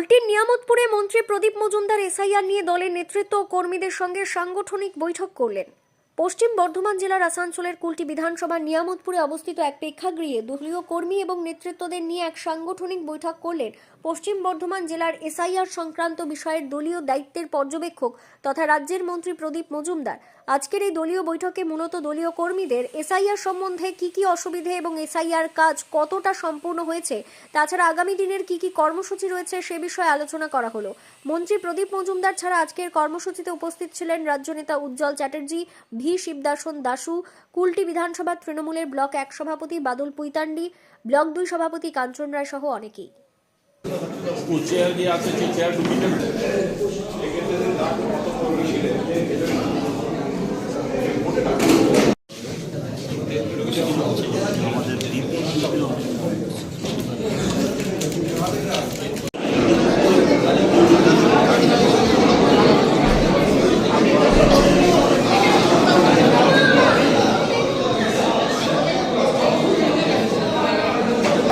মন্ত্রী প্রদীপ মজুমদার এসআইআর নিয়ে দলের নেতৃত্ব ও কর্মীদের সঙ্গে সাংগঠনিক বৈঠক করলেন। পশ্চিম বর্ধমান জেলার আসানসোলের কুলটি বিধানসভার নিয়ামতপুরে অবস্থিত এক প্রেক্ষাগৃহে দলীয় কর্মী এবং নেতৃত্বদের নিয়ে এক সাংগঠনিক বৈঠক করলেন পশ্চিম বর্ধমান জেলার এসআইআর সংক্রান্ত বিষয়ের দলীয় দায়িত্বের পর্যবেক্ষক তথা রাজ্যের মন্ত্রী প্রদীপ মজুমদার। আজকের এই দলীয় বৈঠকে মূলত দলীয় কর্মীদের এসআইআর সম্বন্ধে কি কি অসুবিধে এবং এসআইআর কাজ কতটা সম্পূর্ণ হয়েছে, তাছাড়া আগামী দিনের কি কি কর্মসূচি রয়েছে সে বিষয়ে আলোচনা করা হলো। মন্ত্রী প্রদীপ মজুমদার ছাড়া আজকের কর্মসূচিতে উপস্থিত ছিলেন রাজ্য নেতা উজ্জ্বল চ্যাটার্জি, ভি শিবদাসন দাসু কুলটি বিধানসভার তৃণমূলের ব্লক এক সভাপতি বাদল পুইতান্ডি ব্লক দুই সভাপতি কাঞ্চন রায় সহ অনেকেই।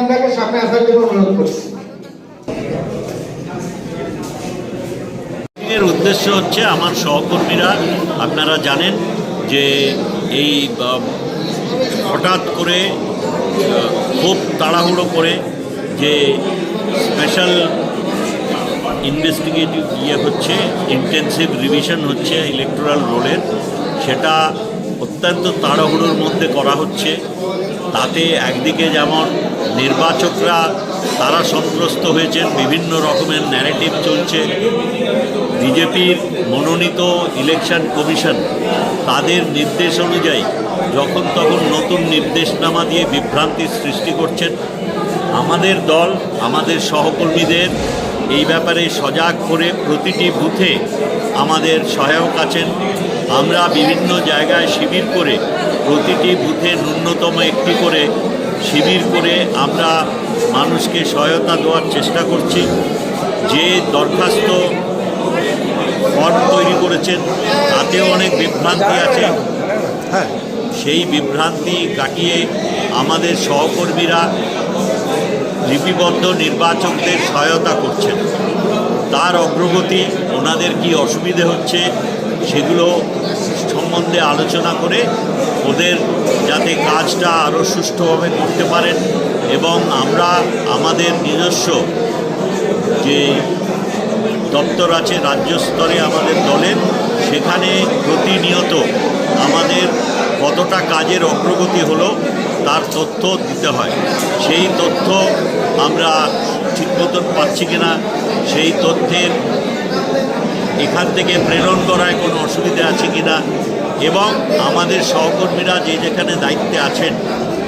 আপনাকে উদ্দেশ্য হচ্ছে আমার সহকর্মীরা আপনারা জানেন যে এই হঠাৎ করে খুব তাড়াহুড়ো করে যে স্পেশাল ইনভেস্টিগেটিভ ইয়ে হচ্ছে, ইন্টেন্সিভ রিভিশন হচ্ছে ইলেকট্রাল রোলের, সেটা অত্যন্ত তাড়াহুড়োর মধ্যে করা হচ্ছে। তাতে একদিকে যেমন নির্বাচকরা তারা সন্ত্রস্ত হয়েছেন, বিভিন্ন রকমের ন্যারেটিভ চলছে। বিজেপির মনোনীত ইলেকশন কমিশন তাদের নির্দেশ অনুযায়ী যখন তখন নতুন নির্দেশনামা দিয়ে বিভ্রান্তির সৃষ্টি করছেন। আমাদের দল, আমাদের সহকর্মীদের এই ব্যাপারে সজাগ করে প্রতিটি বুথে আমাদের সহায়ক আছেন। আমরা বিভিন্ন জায়গায় শিবির করে প্রতিটি বুথে ন্যূনতম একটি করে শিবির করে আমরা মানুষকে সহায়তা দেওয়ার চেষ্টা করছি। যে দরখাস্ত ফর্ম তৈরি করেছেন, তাতেও অনেক বিভ্রান্তি আছে। হ্যাঁ সেই বিভ্রান্তি কাটিয়ে আমাদের সহকর্মীরা লিপিবদ্ধ নির্বাচকদের সহায়তা করছেন। তার অগ্রগতি, ওনাদের কি অসুবিধে হচ্ছে, সেগুলো সম্বন্ধে আলোচনা করে ওদের যাতে কাজটা আরও সুষ্ঠুভাবে করতে পারেন এবং আমরা আমাদের নিজস্ব যে দপ্তর আছে রাজ্য স্তরে আমাদের দলের, সেখানে প্রতিনিয়ত আমাদের কতটা কাজের অগ্রগতি হলো তার তথ্য দিতে হয়। সেই তথ্য আমরা ঠিক মতন পাচ্ছি কিনা, সেই তথ্যের এখান থেকে প্রেরণ করায় কোনো অসুবিধা আছে কিনা এবং আমাদের সহকর্মীরা যে যেখানে দায়িত্বে আছেন,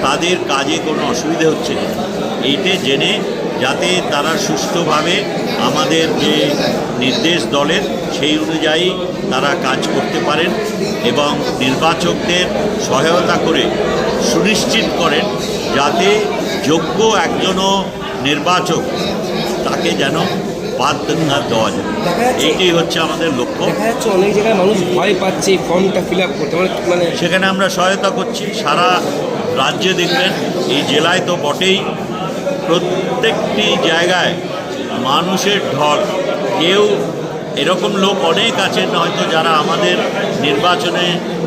তাদের কাজে কোনো অসুবিধে হচ্ছে কিনা এইটে জেনে যাতে তারা সুষ্ঠুভাবে আমাদের যে নির্দেশ দলের, সেই অনুযায়ী তারা কাজ করতে পারেন এবং নির্বাচকদের সহায়তা করে সুনিশ্চিত করেন যাতে যোগ্য একজনও নির্বাচক তাকে যেন বাদ না দেওয়া হচ্ছে আমাদের লক্ষ্য। দেখা যাচ্ছে অনেক জায়গায় মানুষ ভয় পাচ্ছে এই ফর্মটা ফিল আপ করতে। মানে মানে সেখানে আমরা সহায়তা করছি। সারা রাজ্যে দেখবেন এই জেলায় তো বটেই। প্রত্যেকটি জায়গায় মানুষের ঢল। কেউ এরকম লোক অনেক আছেন হয়তো যারা আমাদের নির্বাচনে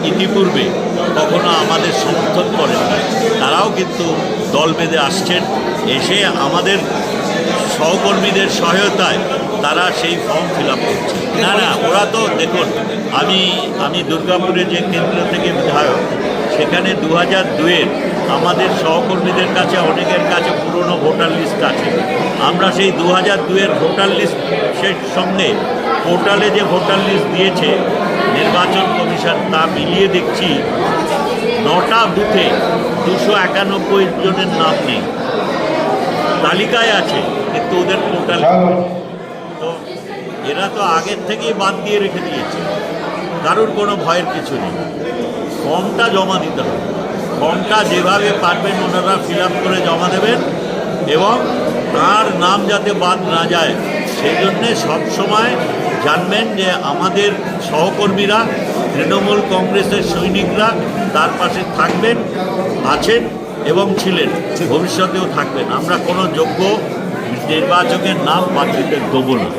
ইতিপূর্বে কখনো আমাদের সমর্থন করেন তারাও কিন্তু দল বেঁধে আসছেন। এসে আমাদের সহকর্মীদের সহায়তায় তারা সেই ফর্ম ফিল আপ করছে। না না, ওরা তো দেখুন, আমি আমি দুর্গাপুরে যে কেন্দ্র থেকে বিধায়ক, সেখানে দু হাজার দুয়ের আমাদের সহকর্মীদের কাছে অনেকের কাছে পুরনো ভোটার লিস্ট আছে। আমরা সেই দু হাজার দুয়ের ভোটার লিস্টের সঙ্গে পোর্টালে যে ভোটার লিস্ট দিয়েছে, নির্বাচন কমিশন তা মিলিয়ে দেখছি, নটা বুথে দুশো একানব্বই জনের নাম নেই। তালিকায় আছে কিন্তু ওদের পোর্টালে তো এরা তো আগের থেকেই বাদ দিয়ে রেখে দিয়েছে। কারোর কোনো ভয়ের কিছু নেই। ফর্মটা জমা দিতে হবে। ফর্মটা যেভাবে পারবেন ওনারা ফিল আপ করে জমা দেবেন এবং তার নাম যাতে বাদ না যায় সেই জন্যে সবসময় জানবেন যে আমাদের সহকর্মীরা তৃণমূল কংগ্রেসের সৈনিকরা তার পাশে থাকবেন আছেন এবং ছিলেন ভবিষ্যতেও থাকবেন। আমরা কোনো যোগ্য নির্বাচকের নাম বাদ দেবো না।